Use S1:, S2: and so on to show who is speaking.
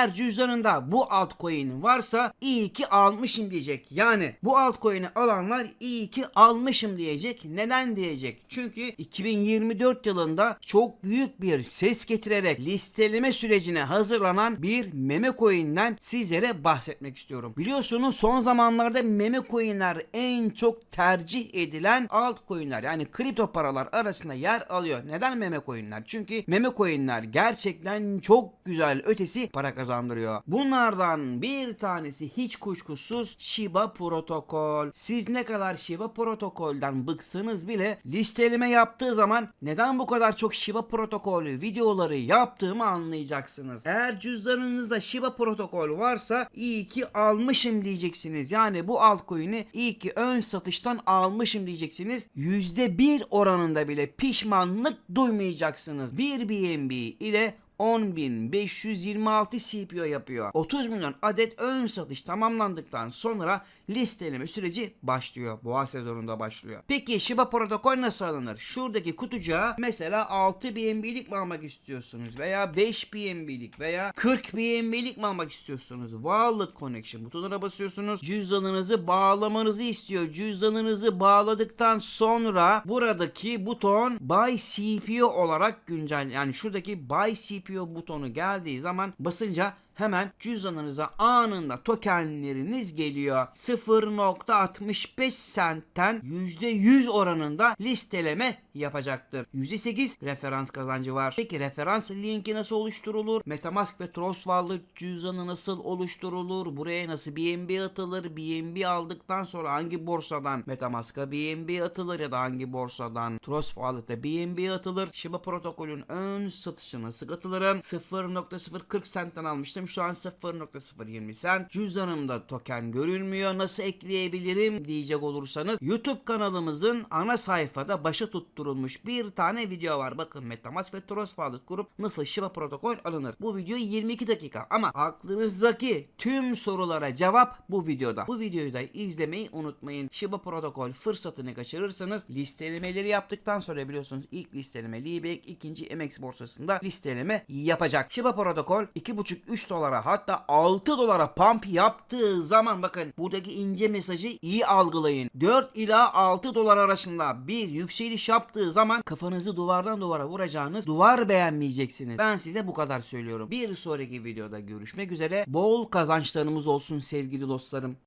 S1: Eğer cüzdanında bu altcoin varsa iyi ki almışım diyecek. Yani bu altcoin'i alanlar iyi ki almışım diyecek. Neden diyecek? Çünkü 2024 yılında çok büyük bir ses getirerek listeleme sürecine hazırlanan bir meme coin'den sizlere bahsetmek istiyorum. Biliyorsunuz son zamanlarda meme coin'ler en çok tercih edilen altcoin'ler yani kripto paralar arasında yer alıyor. Neden meme coin'ler? Çünkü meme coin'ler gerçekten çok güzel ötesi para kazandırıyor. Bunlardan bir tanesi hiç kuşkusuz Shiba Protokol. Siz ne kadar Shiba Protokol'den bıksanız bile listeleme yaptığı zaman neden bu kadar çok Shiba Protokol videoları yaptığımı anlayacaksınız. Eğer cüzdanınızda Shiba Protokol varsa iyi ki almışım diyeceksiniz. Yani bu altcoin'i iyi ki ön satıştan almışım diyeceksiniz. %1 oranında bile pişmanlık duymayacaksınız. Bir BNB ile 10.526 CPO yapıyor. 30 milyon adet ön satış tamamlandıktan sonra listeleme süreci başlıyor. Boğa sezonunda başlıyor. Peki Shiba protokol nasıl alınır? Şuradaki kutucuğa mesela 6 BNB'lik mi almak istiyorsunuz veya 5 BNB'lik veya 40 BNB'lik mi almak istiyorsunuz? Wallet Connection butonuna basıyorsunuz. Cüzdanınızı bağlamanızı istiyor. Cüzdanınızı bağladıktan sonra buradaki buton Buy CPO olarak güncel yani şuradaki Buy CPO butonu geldiği zaman basınca hemen cüzdanınıza anında tokenleriniz geliyor. 0.65 centten %100 oranında listeleme yapacaktır. %8 referans kazancı var. Peki referans linki nasıl oluşturulur? Metamask ve Trust Wallet cüzdanı nasıl oluşturulur? Buraya nasıl BNB atılır? BNB aldıktan sonra hangi borsadan Metamask'a BNB atılır ya da hangi borsadan Trust Wallet'e BNB atılır? Shiba protokolün ön satışına nasıl atılırım? 0.040 centten almıştım. Şu an 0.020 cent. Cüzdanımda token görünmüyor. Nasıl ekleyebilirim diyecek olursanız YouTube kanalımızın ana sayfada başa tutturulmuş bir tane video var. Bakın Metamask ve Trust Wallet kurup nasıl Shiba protokol alınır. Bu video 22 dakika ama aklınızdaki tüm sorulara cevap bu videoda. Bu videoyu da izlemeyi unutmayın. Shiba protokol fırsatını kaçırırsanız listelemeleri yaptıktan sonra biliyorsunuz ilk listeleme Libek, ikinci MX borsasında listeleme yapacak. Shiba protokol 2.5-3 dolara hatta 6 dolara pump yaptığı zaman bakın buradaki ince mesajı iyi algılayın. 4 ila 6 dolar arasında bir yükseliş yaptığı zaman kafanızı duvardan duvara vuracağınız duvar beğenmeyeceksiniz. Ben size bu kadar söylüyorum. Bir sonraki videoda görüşmek üzere. Bol kazançlarımız olsun sevgili dostlarım.